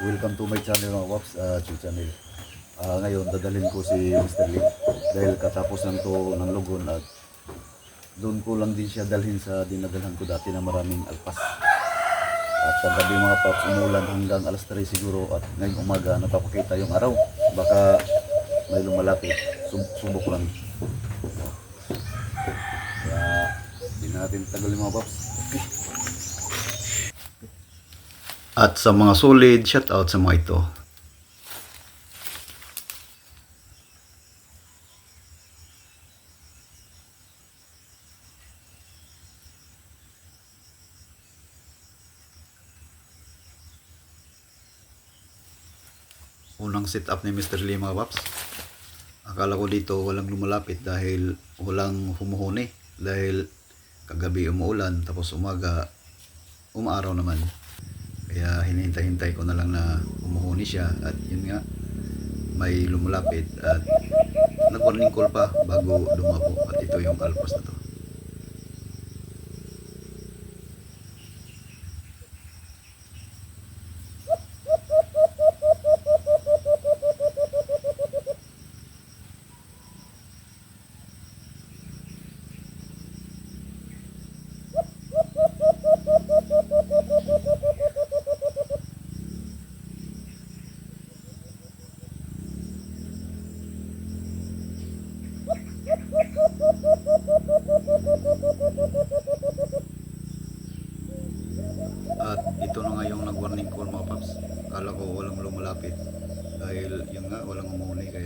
Welcome to my channel mga Waps, uh, channel. Ah, ngayon, dadalhin ko si Mr. Lee dahil katapos ng to ng lugon at doon ko lang din siya dalhin sa dinadalhan ko dati na maraming alpas. At kagabi mga paps, umulan hanggang alas 3 siguro at ngayong umaga napapakita yung araw. Baka may lumalapit. Sub subok lang. Kaya, di natin tagalin mga paps. Okay. At sa mga solid, shout out sa mga ito. Unang sit up ni Mr. Lee mga paps. Akala ko dito walang lumalapit dahil walang humuhuni. Dahil kagabi umuulan tapos umaga umaaraw naman. Kaya hinihintay-hintay ko na lang na umuhuni siya at yun nga may lumalapit at nag-warning call pa bago dumabo at ito yung alpas na to.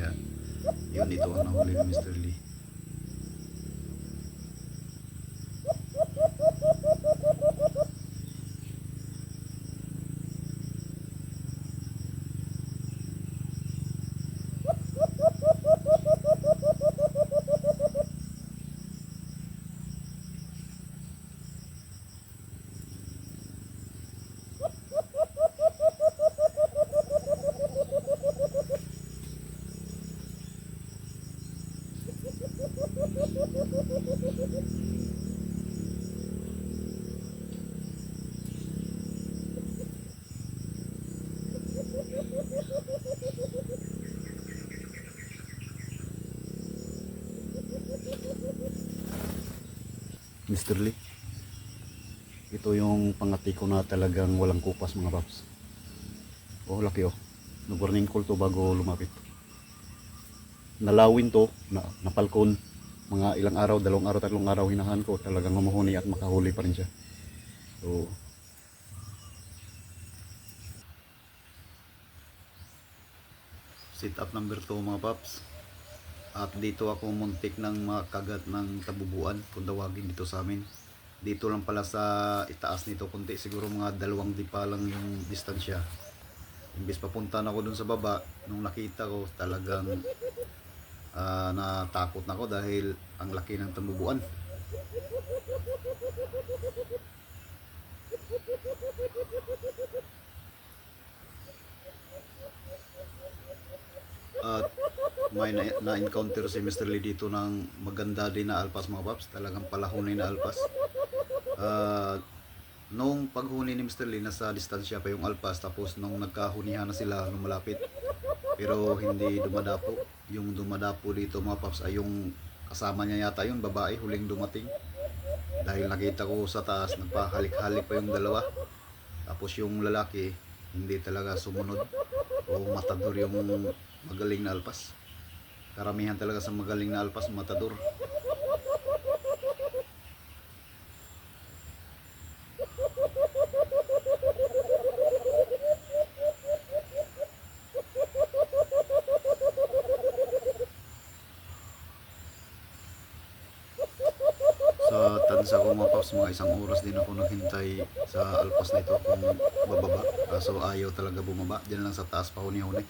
Kaya yun, ito ang nahuli ni Mr. Lee. Mr. Lee. Ito yung pangati ko na talagang walang kupas mga paps. Oh, laki oh. Nag-warning call to bago lumapit. Nalawin to, na, napalkon. Mga ilang araw, dalawang araw, tatlong araw hinahan ko. Talagang mamuhuni at makahuli pa rin siya. So, sit up number 2 mga paps. At dito ako muntik ng makagat ng tabubuan kung tawagin dito sa amin. Dito lang pala sa itaas nito kunti siguro mga dalawang dipa lang yung distansya. Imbis papunta na ako dun sa baba, nung nakita ko talagang ah, natakot na ako dahil ang laki ng tabubuan. At may na- na-encounter si Mr. Lee dito ng maganda din na alpas mga paps. Talagang palahunin na alpas. Ah, nung paghuni ni Mr. Lee, nasa distansya pa yung alpas. Tapos nung nagkahunihan na sila, lumalapit. Pero hindi dumadapo. Yung dumadapo dito mga paps ay yung kasama niya yata yung babae, huling dumating. Dahil nakita ko sa taas, nagpahalik-halik pa yung dalawa. Tapos yung lalaki, hindi talaga sumunod. O matador yung magaling na alpas. Karamihan talaga sa magaling na alpas, matador. Sa tansa ko mga isang oras din ako naghintay sa alpas nito kung bababa. Kaso ayaw talaga bumaba. Diyan lang sa taas pa huni-huni.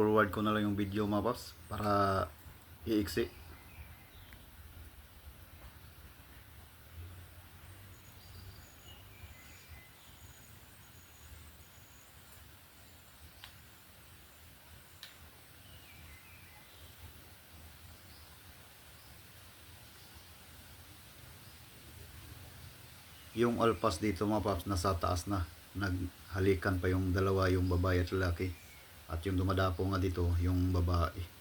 i-forward ko na lang yung video mga paps para i-exit yung alpas dito mga paps nasa taas na. Naghalikan pa yung dalawa yung babae at lalaki at yung dumadapo nga dito yung babae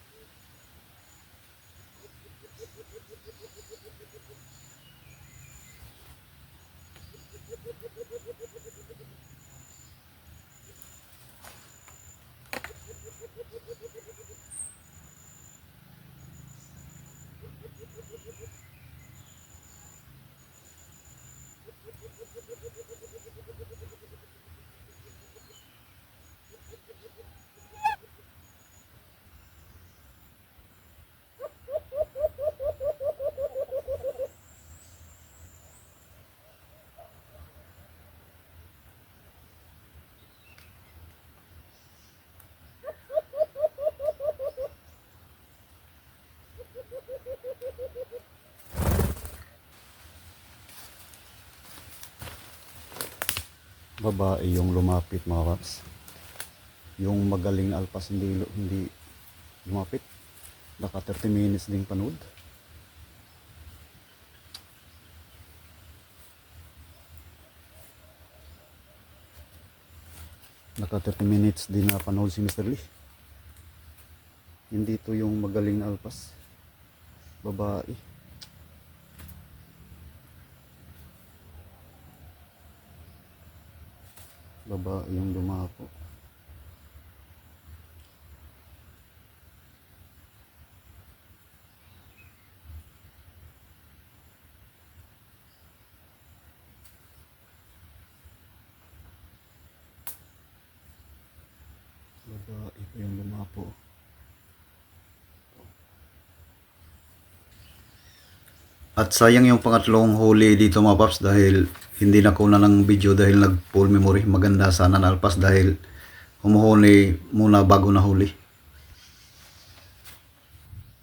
babae yung lumapit mga paps yung magaling alpas hindi hindi lumapit. Naka 30 minutes ding panood. Naka 30 minutes din na panood si Mr. Lee. Hindi to yung magaling na alpas. Babae babae yung dumapo babae pa yung lumapo At sayang yung pangatlong huli dito mga paps dahil hindi na kuna ng video dahil nag full memory. Maganda sana na alpas dahil humuhuli muna bago na huli.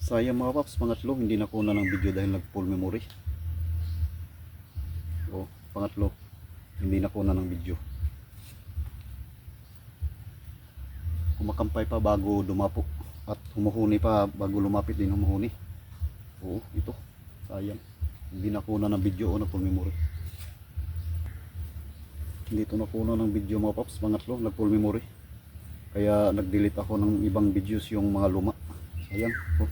Sayang mga paps, pangatlo hindi na kuna ng video dahil nag full memory. O, pangatlo hindi na kuna ng video. Kumakampay pa bago dumapo at humuhuni pa bago lumapit din humuhuni. Oo, ito. Sayang. Hindi nakuna ng video o na full memory. Hindi ito nakuna ng video mga paps. Pangatlo, nag full memory. Kaya nag-delete ako ng ibang videos yung mga luma. Sayang. Oh.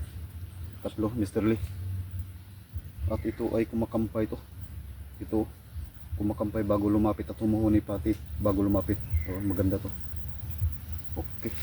Tatlo, Mr. Lee. At ito ay kumakampay to. Ito, kumakampay bago lumapit at humuhuni pati bago lumapit. Oh, maganda to. Okay.